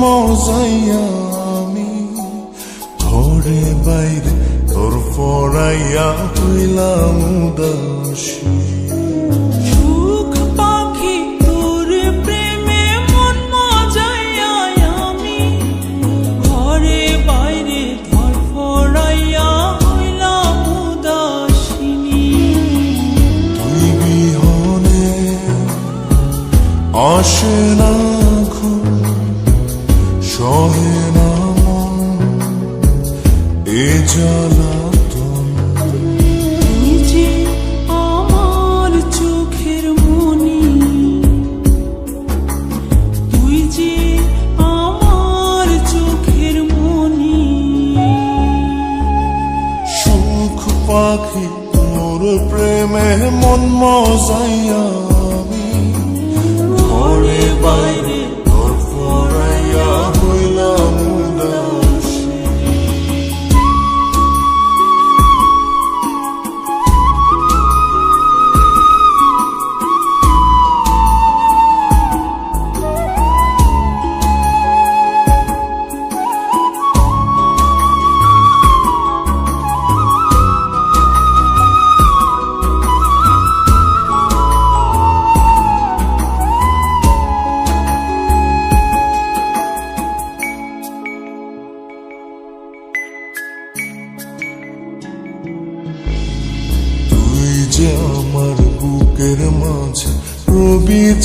মজাইয়া আমি ঘরে বাইরে তোর ফরাইয়া হইলাম উদাসী। সুখ পাখি এ জ্বালাতন যে আমার চোখের মনি। তুই যে আমার চোখের মনি। সুখ পাখি তোর প্রেমে মন মজাইয়া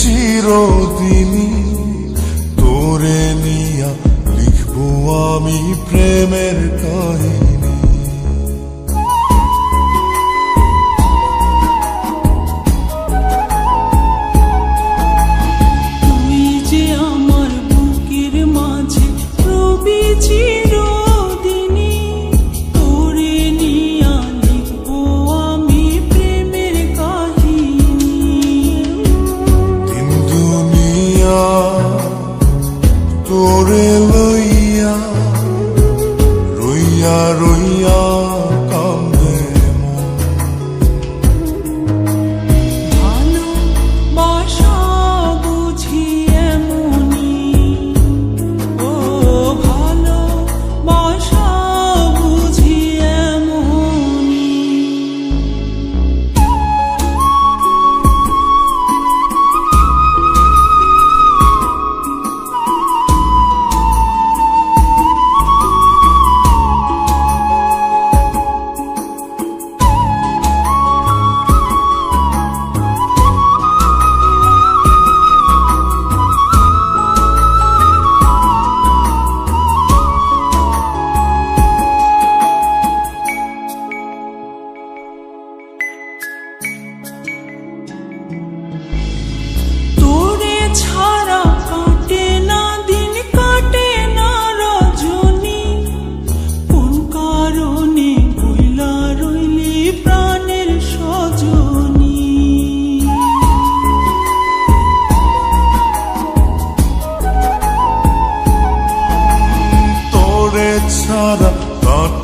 চিরদিনই তোরে নিয়া লিখব আমি প্রেমের কাহিনী। তোরে লইয়া রইয়া রইয়া।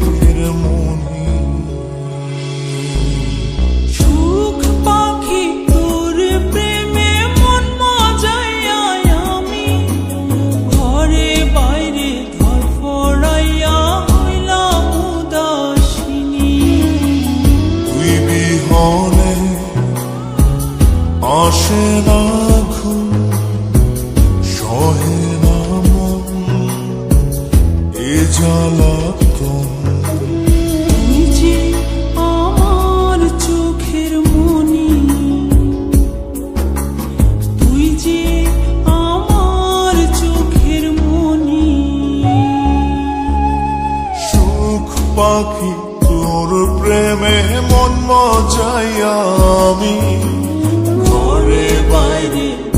চোখের মনি সুখ পাখি তোর প্রেমে মন মজাইয়া আমি ঘরে বাইরে ধরফরাইয়া হইলাম উদাসিনী তুই বিহনে আসে না ঘুম সহে না মন এ জ্বালা পাখি তোর প্রেমে মন মজাই আমি। ঘরে বাইরে